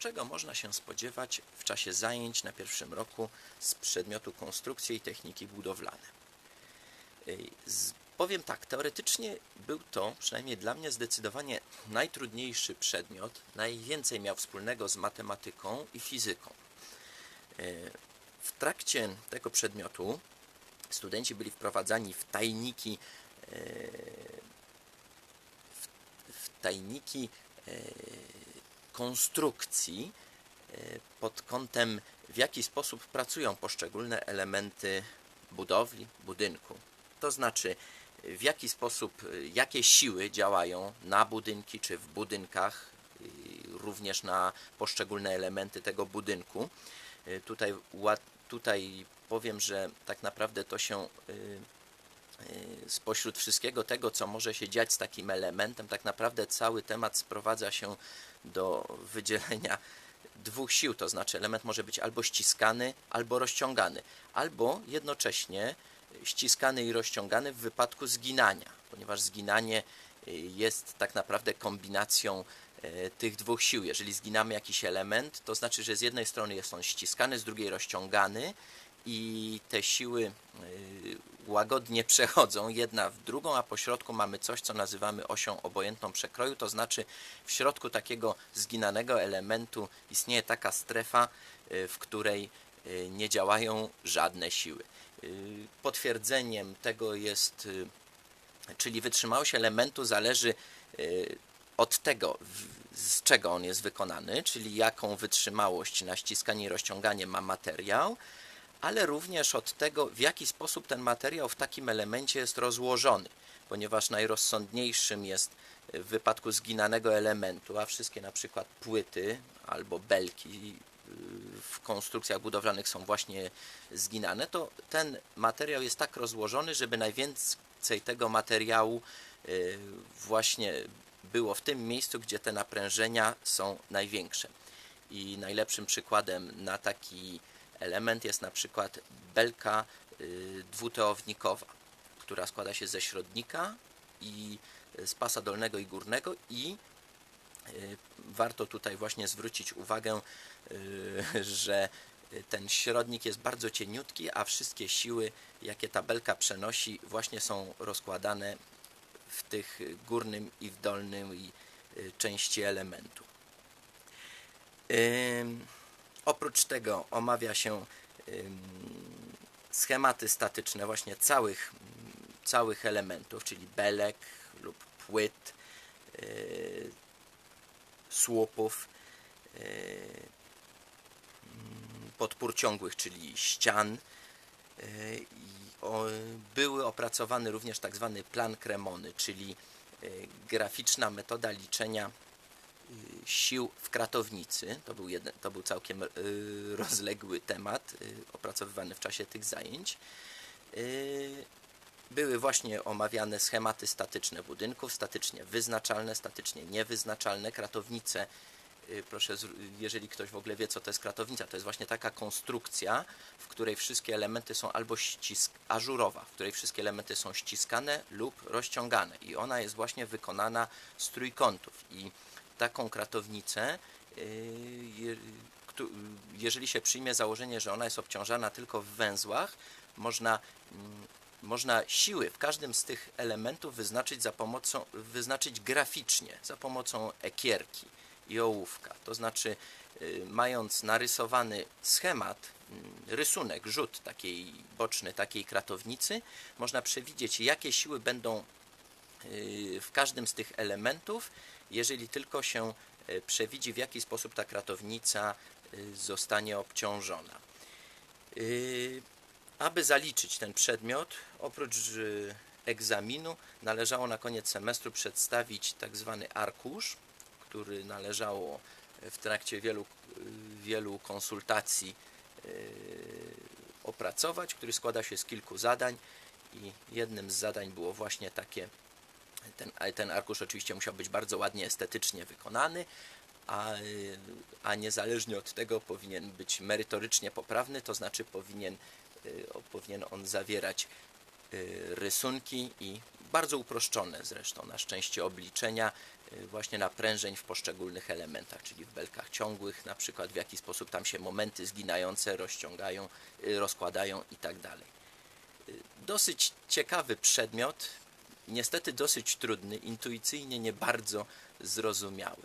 czego można się spodziewać w czasie zajęć na pierwszym roku z przedmiotu konstrukcje i techniki budowlane. Z, powiem tak, teoretycznie był to, przynajmniej dla mnie, zdecydowanie najtrudniejszy przedmiot, najwięcej miał wspólnego z matematyką i fizyką. E, W trakcie tego przedmiotu studenci byli wprowadzani w tajniki, e, w, tajniki konstrukcji e, pod kątem, w jaki sposób pracują poszczególne elementy budowli, budynku. To znaczy, w jaki sposób, y, jakie siły działają na budynki czy w budynkach, również na poszczególne elementy tego budynku. Y, Tutaj, tutaj powiem, że tak naprawdę to się spośród wszystkiego tego, co może się dziać z takim elementem, tak naprawdę cały temat sprowadza się do wydzielenia dwóch sił, to znaczy element może być albo ściskany, albo rozciągany, albo jednocześnie ściskany i rozciągany w wypadku zginania, ponieważ zginanie y, jest tak naprawdę kombinacją e, tych dwóch sił. Jeżeli zginamy jakiś element, to znaczy, że z jednej strony jest on ściskany, z drugiej rozciągany i te siły y, łagodnie przechodzą jedna w drugą, a po środku mamy coś, co nazywamy osią obojętną przekroju, to znaczy w środku takiego zginanego elementu istnieje taka strefa, y, w której y, nie działają żadne siły. Potwierdzeniem tego jest, czyli wytrzymałość elementu zależy od tego, z czego on jest wykonany, czyli jaką wytrzymałość na ściskanie i rozciąganie ma materiał, ale również od tego, w jaki sposób ten materiał w takim elemencie jest rozłożony, ponieważ najrozsądniejszym jest y, w wypadku zginanego elementu, a wszystkie na przykład płyty albo belki y, w konstrukcjach budowlanych są właśnie zginane, to ten materiał jest tak rozłożony, żeby najwięcej tego materiału y, właśnie było w tym miejscu, gdzie te naprężenia są największe. I najlepszym przykładem na taki element jest na przykład belka y, dwuteownikowa, która składa się ze środnika i y, z pasa dolnego i górnego i y, warto tutaj właśnie zwrócić uwagę, że ten środnik jest bardzo cieniutki, a wszystkie siły, jakie ta belka przenosi, właśnie są rozkładane w tych górnym i w dolnym części elementu. Oprócz tego omawia się schematy statyczne właśnie całych, całych elementów, czyli belek lub płyt, yy, słupów, mm, podpór ciągłych, czyli ścian. O, były opracowany również tak zwany plan Cremony, czyli graficzna metoda liczenia y, sił w kratownicy. To był, jeden, to był całkiem y, rozległy temat y, opracowywany w czasie tych zajęć. Y, były właśnie omawiane schematy statyczne budynków, statycznie wyznaczalne, statycznie niewyznaczalne. Kratownice, y, proszę, jeżeli ktoś w ogóle wie, co to jest kratownica, to jest właśnie taka konstrukcja, w której wszystkie elementy są albo ścisk, ażurowa, w której wszystkie elementy są ściskane lub rozciągane i ona jest właśnie wykonana z trójkątów i taką kratownicę, y, jeżeli się przyjmie założenie, że ona jest obciążana tylko w węzłach, można, mm, można siły w każdym z tych elementów wyznaczyć za pomocą, wyznaczyć graficznie, za pomocą ekierki i ołówka. To znaczy, y, mając narysowany schemat, mm, rysunek, rzut takiej boczny takiej kratownicy, można przewidzieć, jakie siły będą w każdym z tych elementów, jeżeli tylko się y, przewidzi, w jaki sposób ta kratownica y, zostanie obciążona. Y, Aby zaliczyć ten przedmiot, oprócz y, egzaminu, należało na koniec semestru przedstawić tak zwany arkusz, który należało w trakcie wielu, y, wielu konsultacji y, opracować, który składa się z kilku zadań i jednym z zadań było właśnie takie ten, ten arkusz oczywiście musiał być bardzo ładnie estetycznie wykonany, a, a niezależnie od tego powinien być merytorycznie poprawny, to znaczy powinien, y, powinien on zawierać y, rysunki i bardzo uproszczone zresztą na szczęście obliczenia y, właśnie naprężeń w poszczególnych elementach, czyli w belkach ciągłych, na przykład w jaki sposób tam się momenty zginające rozciągają, rozkładają i tak dalej. Dosyć ciekawy przedmiot, niestety dosyć trudny, intuicyjnie nie bardzo zrozumiały.